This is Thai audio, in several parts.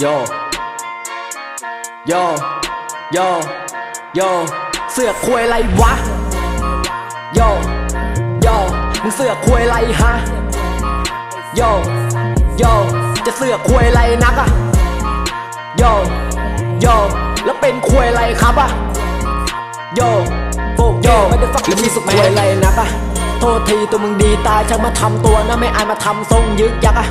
โย โย โย โย เสือกควยอะไรวะ โย โย มึงเสือกควยอะไรฮะ โย โย จะเสือกควยอะไรนักอะโย โย แล้วเป็นควยอะไรครับอะโยโฟกโยไม่ได้ฟักแล้วมีสุขควยอะไรนักอะ โทษทีตัวมึงดีตายช่างมาทำตัวนะไม่อายมาทำทรงยึกยักอะ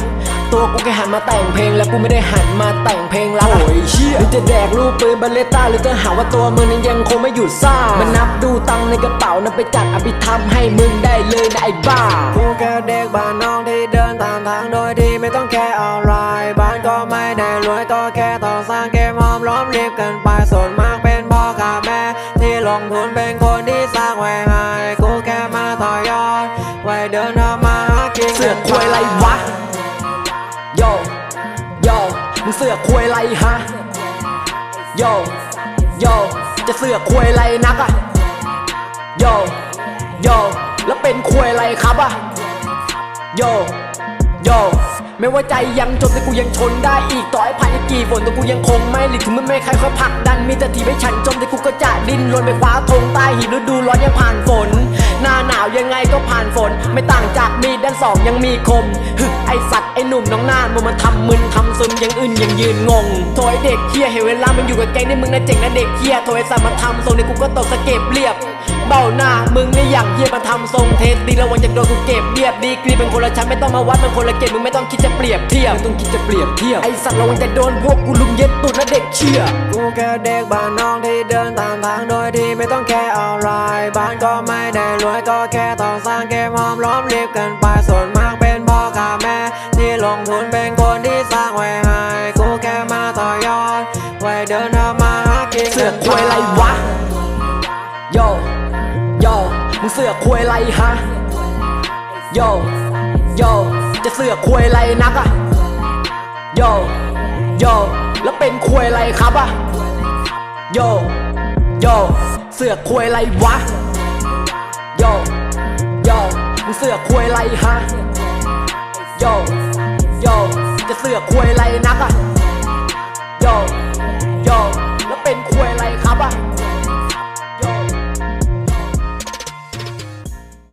ตัวกูแค่หันมาแต่งเพลง แล้วกูไม่ได้หันมาแต่งเพลงรักอะโอ้ยเหี้ยหรือจะแดกลูกปืนบัลเลต้าหรือจะหาว่าตัวมึงนั้นยังคงไม่หยุดซ่ามานับดูตังค์ในกระเป๋านั้นไปจัดอภิธรรมให้มึงได้เลยนะไอ้บ้ากูแค่เด็กบ้านนอกที่เดินตามทางโดยที่ไม่ต้องแค่อะไรบ้านก็ไม่ได้รวยก็แค่ต้องสร้างเกมหอมล้อมรีบกันไปส่วนมาก สือกควยไรวะโยโยมึงเสือกควยไรฮะโยโยจะเสือกควยไรนักอะโยโยแล้วเป็นควยไรครับอะโยโยไม่ว่าใจยังจนแต่กูยังชนได้อีกต่อให้ผ่านกี่ฝนแต่กูยังคงไม่หลีกถึงมันไม่ใครค่อยผลักดันมีแต่ทีไม่ฉันจมแต่กูก็จะดิ้นรนไปคว้าธงใต้หิมฤดูร้อนยังผ่านฝน หน้าหนาวยังไงก็ผ่านฝน ไม่ต่างจากมีดด้านสองยังมีคมฮึไอสัตว์ไอหนุ่มน้องหน้ามึงมันทำมึนทำซึมยังอื่นยังยืนงงโถไอเด็กเฮียเห็นเวลามันอยู่กับแก๊งนี่มึงน่าเจ๋งนะเด็กเฮียโถไอสัตว์มันทำทรงนี่กูก็ตกสะเก็บเรียบ เบ้าหน้ามึงนี่อย่างเฮียมันทำทรงเทสดีระวังจะโดนกูเก็บเรียบดีกรีเป็นคนละชั้นไม่ต้องมาวัดเป็นคนละเกตมึงไม่ต้องคิดจะเปรียบเทียบไม่ต้องคิดจะเปรียบเทียบไอสัตว์ระวังจะโดนพวกกูลุมเย็ดตุดนะเด็กเชี่ยกูแค่เด็กบ้านนอกที่เดินตามทางโดยที่ไม่ต้องแค่อะไรบ้านก็ไม่ได้รวยก็แค่ต้องสร้างเกมหอมล้อมรีบกันไปส่วนมากเป็นพ่อกับแม่ ที่ลงทุนเป็นคนที่สร้างไว้ให้กูแค่มาต่อยอดไว้เดินทำมาหากินเสือกควยอะไรวะโยโย มึงเสือกควยไรฮะโยโยจะเสือกควยไรนักอะโยโยแล้วเป็นควยไรครับอะโยโยเสือกควยไรวะโยโยมึงเสือกควยไรฮะโยโยจะเสือกควย